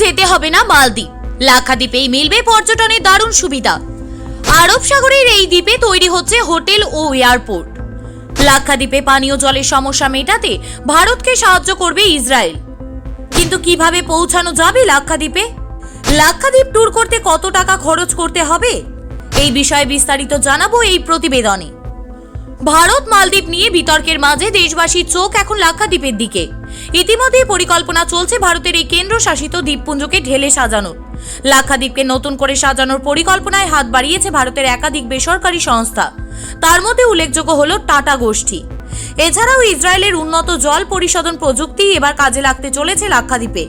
যেতে হবে না মালদ্বীপ। লাক্ষাদ্বীপেই মিলবে পর্যটনের দারুণ সুবিধা। আরব সাগরের এই দ্বীপে তৈরি হচ্ছে হোটেল ও এয়ারপোর্ট। লাক্ষাদ্বীপে পানীয় জলের সমস্যা মেটাতে ভারতকে সাহায্য করবে ইসরায়েল। কিন্তু কীভাবে পৌঁছানো যাবে লাক্ষাদ্বীপে? লাক্ষাদ্বীপ ট্যুর করতে কত টাকা খরচ করতে হবে? এই বিষয়ে বিস্তারিত জানাব এই প্রতিবেদনে। ভারত মালদ্বীপ নিয়ে বিতর্কের মাঝে দেশবাসীর চোখ এখন লাক্ষাদ্বীপের দিকে। ইতিমধ্যে পরিকল্পনা চলছে ভারতের এই কেন্দ্রশাসিত দ্বীপপুঞ্জকে ঢেলে সাজানোর। লাক্ষাদ্বীপকে নতুন করে সাজানোর পরিকল্পনায় হাত বাড়িয়েছে ভারতের একাধিক বেসরকারি সংস্থা। তার মধ্যে উল্লেখযোগ্য হল টাটা গোষ্ঠী। এছাড়াও ইসরায়েলের উন্নত জল পরিশোধন প্রযুক্তি এবার কাজে লাগতে চলেছে লাক্ষাদ্বীপে।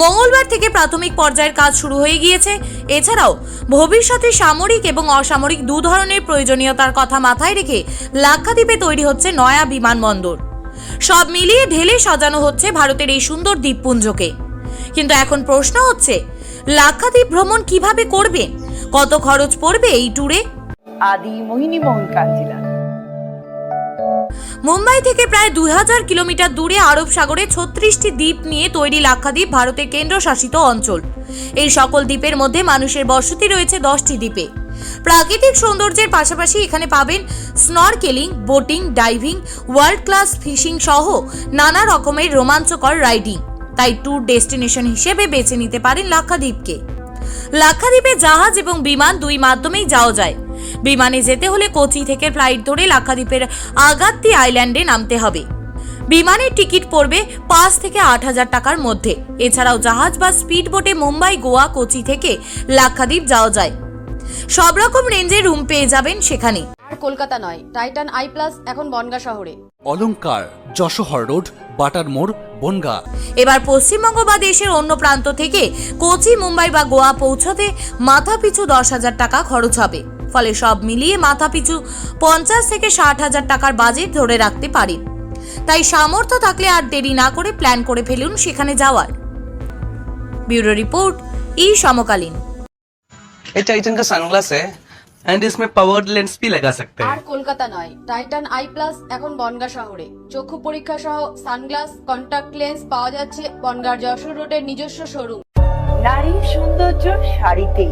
মঙ্গলবার থেকে প্রাথমিক পর্যায়ের কাজ শুরু হয়ে গিয়েছে। এছাড়াও ভবিষ্যতে সামরিক এবং অসামরিক দু ধরনের প্রয়োজনীয়তার কথা মাথায় রেখে লাক্ষাদ্বীপে তৈরি হচ্ছে নয়া বিমানবন্দর। সব মিলিয়ে ঢেলে সাজানো হচ্ছে ভারতের এই সুন্দর দ্বীপপুঞ্জকে। কিন্তু এখন প্রশ্ন হচ্ছে, লাক্ষাদ্বীপ ভ্রমণ কীভাবে করবেন কত খরচ পড়বে এই ট্যুরে আদি মোহিনী মোহন কাঞ্জিলাল মুম্বাই থেকে প্রায় দুই হাজার কিলোমিটার দূরে আরব সাগরে ছত্রিশটি দ্বীপ নিয়ে তৈরি লাক্ষাদ্বীপ ভারতের কেন্দ্রশাসিত অঞ্চল। এই সকল দ্বীপের মধ্যে মানুষের বসতি রয়েছে দশটি দ্বীপে। প্রাকৃতিক সৌন্দর্যের পাশাপাশি এখানে পাবেন snorkeling, boating, diving world class fishing সহ নানা রকমের রোমাঞ্চকর রাইডিং। তাই ট্যুর ডেস্টিনেশন হিসেবে বেছে নিতে পারেন লাক্ষাদ্বীপকে। লাক্ষাদ্বীপে জাহাজ এবং বিমান দুই মাধ্যমেই যাওয়া যায়। বিমানে যেতে হলে কোচি থেকে ফ্লাইট ধরে লাক্ষাদ্বীপের আগাত্তি আইল্যান্ডে নামতে হবে। বিমানের টিকিট পড়বে পাঁচ থেকে আট হাজার টাকার মধ্যে। এছাড়াও জাহাজ বা স্পিড বোটে মুম্বাই গোয়া কোচি থেকে লাক্ষাদ্বীপ যাওয়া যায়। সব রকম রেঞ্জে রুম পেয়ে যাবেন সেখানে। আর কলকাতা নয় টাইটান আই প্লাস এখন বনগা শহরে। অলংকার যশোহর রোড বাটার মোড় বনগা। এবার পশ্চিমবঙ্গ বা দেশের অন্য প্রান্ত থেকে কোচি মুম্বাই বা গোয়া পৌঁছতে মাথা পিছু দশ হাজার টাকা খরচ হবে। ফলে সব মিলিয়ে মাথা পিছু পঞ্চাশ থেকে ষাট হাজার টাকার বাজেট ধরে রাখতে পারেন তাই সামর্থ্য থাকলে আর দেরি না করে প্ল্যান করে ফেলুন সেখানে যাওয়ার ব্যুরো রিপোর্ট ই সমকালীন ये टाइटन का सनग्लास है एंड इसमें पावर्ड लेंस भी लगा सकते আর हैं কলকাতা নয় টাইটান আই প্লাস এখন বনগা শহরে চক্ষু পরীক্ষা সহ সানগ্লাস কন্টাক্ট লেন্স পাওয়া যাচ্ছে বনগার যশোর রোডের নিজস্ব শোরুম নারীর সৌন্দর্য শাড়িতেই